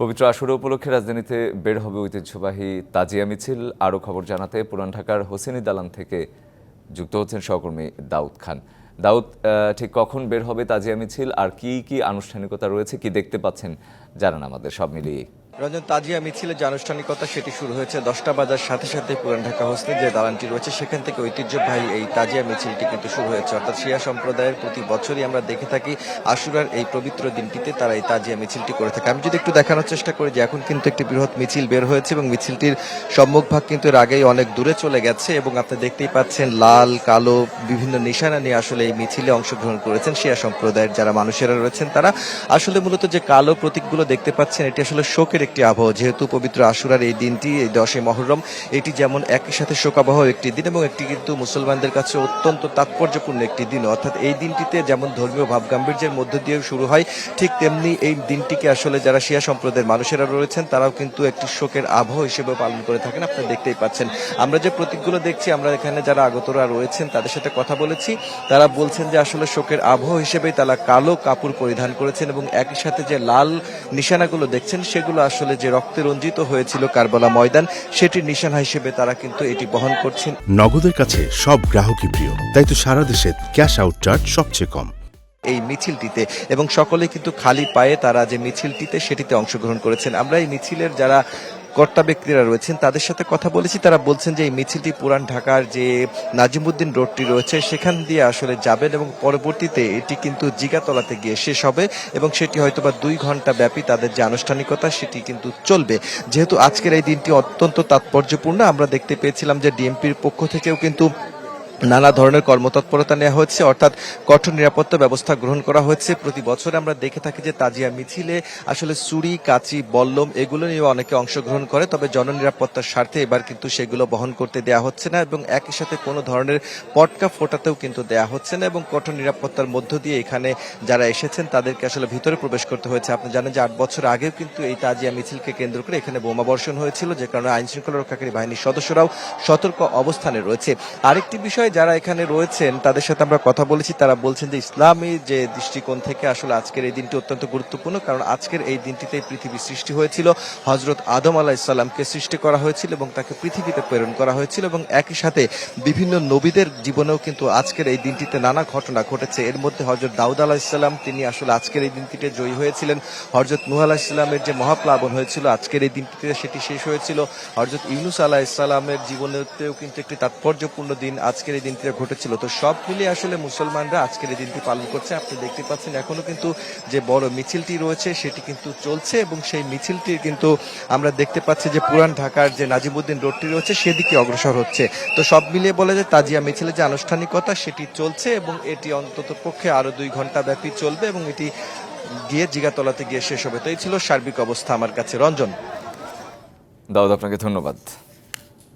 পবিত্র আসর উপলক্ষে রাজধানীতে বের হবে ঐতিহ্যবাহী তাজিয়া মিছিল। আরও খবর জানাতে পুরান ঢাকার হোসেনি দালান থেকে যুক্ত হচ্ছেন সহকর্মী দাউদ খান। দাউদ ঠিক কখন বের হবে তাজিয়া মিছিল আর কি কি আনুষ্ঠানিকতা রয়েছে, কি দেখতে পাচ্ছেন জানান আমাদের সব মিলিয়ে রঞ্জন, তাজিয়া মিছিলের যে আনুষ্ঠানিকতা, সেটি শুরু হয়েছে দশটা বাজার, সাথে সাথে পুরান ঢাকা হোসনি যে দালানটি রয়েছে, সেখান থেকে ঐতিহ্যবাহী এই তাজিয়া মিছিলটি কিন্তু শুরু হয়েছে। অর্থাৎ শিয়া সম্প্রদায়ের প্রতি বছরই আমরা দেখে থাকি আশুরার এই পবিত্র দিনটিতে তারা এই তাজিয়া মিছিলটি করে থাকে। আমি যদি একটু দেখানোর চেষ্টা করি যে এখন কিন্তু একটি বৃহৎ মিছিল বের হয়েছে এবং মিছিলটির সম্মুখভাগ কিন্তু এর আগেই অনেক দূরে চলে গেছে এবং আপনি দেখতেই পাচ্ছেন লাল, কালো, বিভিন্ন নিশানা নিয়ে আসলে এই মিছিলে অংশগ্রহণ করেছেন শিয়া সম্প্রদায়ের যারা মানুষেরা রয়েছেন তারা। আসলে মূলত যে কালো প্রতীকগুলো দেখতে পাচ্ছেন, এটি আসলে শোকের একটি আবহ, যেহেতু পবিত্র আশুরার এই দিনটি, এই দশই মহরম, এটি যেমন একই সাথে শোকাবহ একটি দিন এবং একটি কিন্তু মুসলমানদের কাছে অত্যন্ত তাৎপর্যপূর্ণ একটি দিন। অর্থাৎ এই দিনটিতে যেমন ধর্মীয় ভাবগাম্ভীর্যের মধ্য দিয়ে শুরু হয়, ঠিক তেমনি এই দিনটিকে আসলে যারা শিয়া সম্প্রদায়ের মানুষেরা রয়েছেন, তারাও কিন্তু একটি শোকের আবহ হিসেবে পালন করে থাকেন। আপনারা দেখতেই পাচ্ছেন। আমরা যে প্রতীকগুলো দেখছি, আমরা এখানে যারা আগতরা রয়েছেন, তাদের সাথে কথা বলেছি। তারা বলছেন যে আসলে শোকের আবহ হিসেবেই তারা কালো কাপড় পরিধান করেছেন এবং একই সাথে যে লাল নিশানাগুলো দেখছেন, সেগুলো আসলে যে রক্তে রঞ্জিত হয়েছিল কারবালা ময়দান সেটির নিশানা হিসেবে তারা কিন্তু এটি বহন করছেন। নগদের কাছে সব গ্রাহকই প্রিয় তাই তো সারা দেশে ক্যাশ আউট চার্জ সবচেয়ে কম। এই মিছিলটিতে এবং সকলে কিন্তু খালি পায়ে তারা যে মিছিলটিতে সেটিতে অংশগ্রহণ করেছেন। আমরা এই মিছিলের যারা কর্তা ব্যক্তিরা রয়েছেন, তাদের সাথে কথা বলেছি। তারা বলছেন যে এই মিছিলটি পুরান ঢাকার যে নাজিমুদ্দিন রোডটি রয়েছে, সেখান দিয়ে আসলে যাবেন এবং পরবর্তীতে এটি কিন্তু জিগাতলাতে গিয়ে শেষ হবে এবং সেটি হয়তো বা দুই ঘণ্টা ব্যাপী তাদের যে আনুষ্ঠানিকতা, সেটি কিন্তু চলবে। যেহেতু আজকের এই দিনটি অত্যন্ত তাৎপর্যপূর্ণ, আমরা দেখতে পেয়েছিলাম যে ডিএমপির পক্ষ থেকেও কিন্তু নানা ধরনের কর্মতৎপরতা নেওয়া হচ্ছে, অর্থাৎ কঠোর নিরাপত্তা ব্যবস্থা গ্রহণ করা হয়েছে প্রতি বছর আমরা দেখে থাকি যে তাজিয়া মিছিলে আসলে চুরি কাচি, বল্লম এগুলো নিয়ে অনেকে অংশগ্রহণ করে, তবে জননিরাপত্তার স্বার্থে এবার কিন্তু সেগুলো বহন করতে দেয়া হচ্ছে না এবং একই সাথে কোনো ধরনের পটকা ফোটাতেও কিন্তু দেয়া হচ্ছে না এবং কঠোর নিরাপত্তার মধ্য দিয়ে এখানে যারা এসেছেন তাদেরকে আসলে ভিতরে প্রবেশ করতে হয়েছে। আপনি জানেন যে আট বছর আগেও কিন্তু এই তাজিয়া মিছিলকে কেন্দ্র করে এখানে বোমা বর্ষণ হয়েছিল, যে কারণে আইন শৃঙ্খলা রক্ষাকারী বাহিনীর সদস্যরাও সতর্ক অবস্থানে রয়েছে। আরেকটি বিষয় যারা এখানে রয়েছেন, তাদের সাথে আমরা কথা বলেছি। তারা বলছেন যে ইসলামী যে দৃষ্টিকোণ থেকে আসলে আজকের এই দিনটি অত্যন্ত গুরুত্বপূর্ণ, কারণ আজকের এই দিনটিতে পৃথিবী সৃষ্টি হয়েছিল। হজরত আদম আলাহ ইসলামকে সৃষ্টি করা হয়েছিল এবং তাকে পৃথিবীতে প্রেরণ করা হয়েছিল এবং একই সাথে বিভিন্ন নবীদের জীবনেও কিন্তু আজকের এই দিনটিতে নানা ঘটনা ঘটেছে। এর মধ্যে হজরত দাউদ আলাহ ইসলাম তিনি আসলে আজকের এই দিনটিতে জয়ী হয়েছিলেন। হজরত নুহ আলাহ ইসলামের যে মহাপ্লাবন হয়েছিল, আজকের এই দিনটিতে সেটি শেষ হয়েছিল। হজরত ইউনুস আলাহ ইসলামের জীবনেতেও কিন্তু একটি তাৎপর্যপূর্ণ দিন আজকের এই দিনটিতে ঘটেছিল। তো সব মিলিয়ে আসলে মুসলমানরা আজকের এই দিনটি পালন করছে। আপনি দেখতে পাচ্ছেন এখনও কিন্তু যে বড় মিছিলটি রয়েছে, সেটি কিন্তু চলছে এবং সেই মিছিলটির কিন্তু আমরা দেখতে পাচ্ছি যে পুরান ঢাকার যে নাজিমুদ্দিন রোডটি রয়েছে, সেদিকে অগ্রসর হচ্ছে। তো সব মিলিয়ে বলে যে তাজিয়া মিছিলের যে আনুষ্ঠানিকতা, সেটি চলছে এবং এটি অন্তত পক্ষে আরও দুই ঘণ্টা ব্যাপী চলবে এবং এটি গিয়ে জিগাতলাতে গিয়ে শেষ হবে। তো এই ছিল সার্বিক অবস্থা আমার কাছে। রঞ্জন। দাউদ, আপনাকে ধন্যবাদ।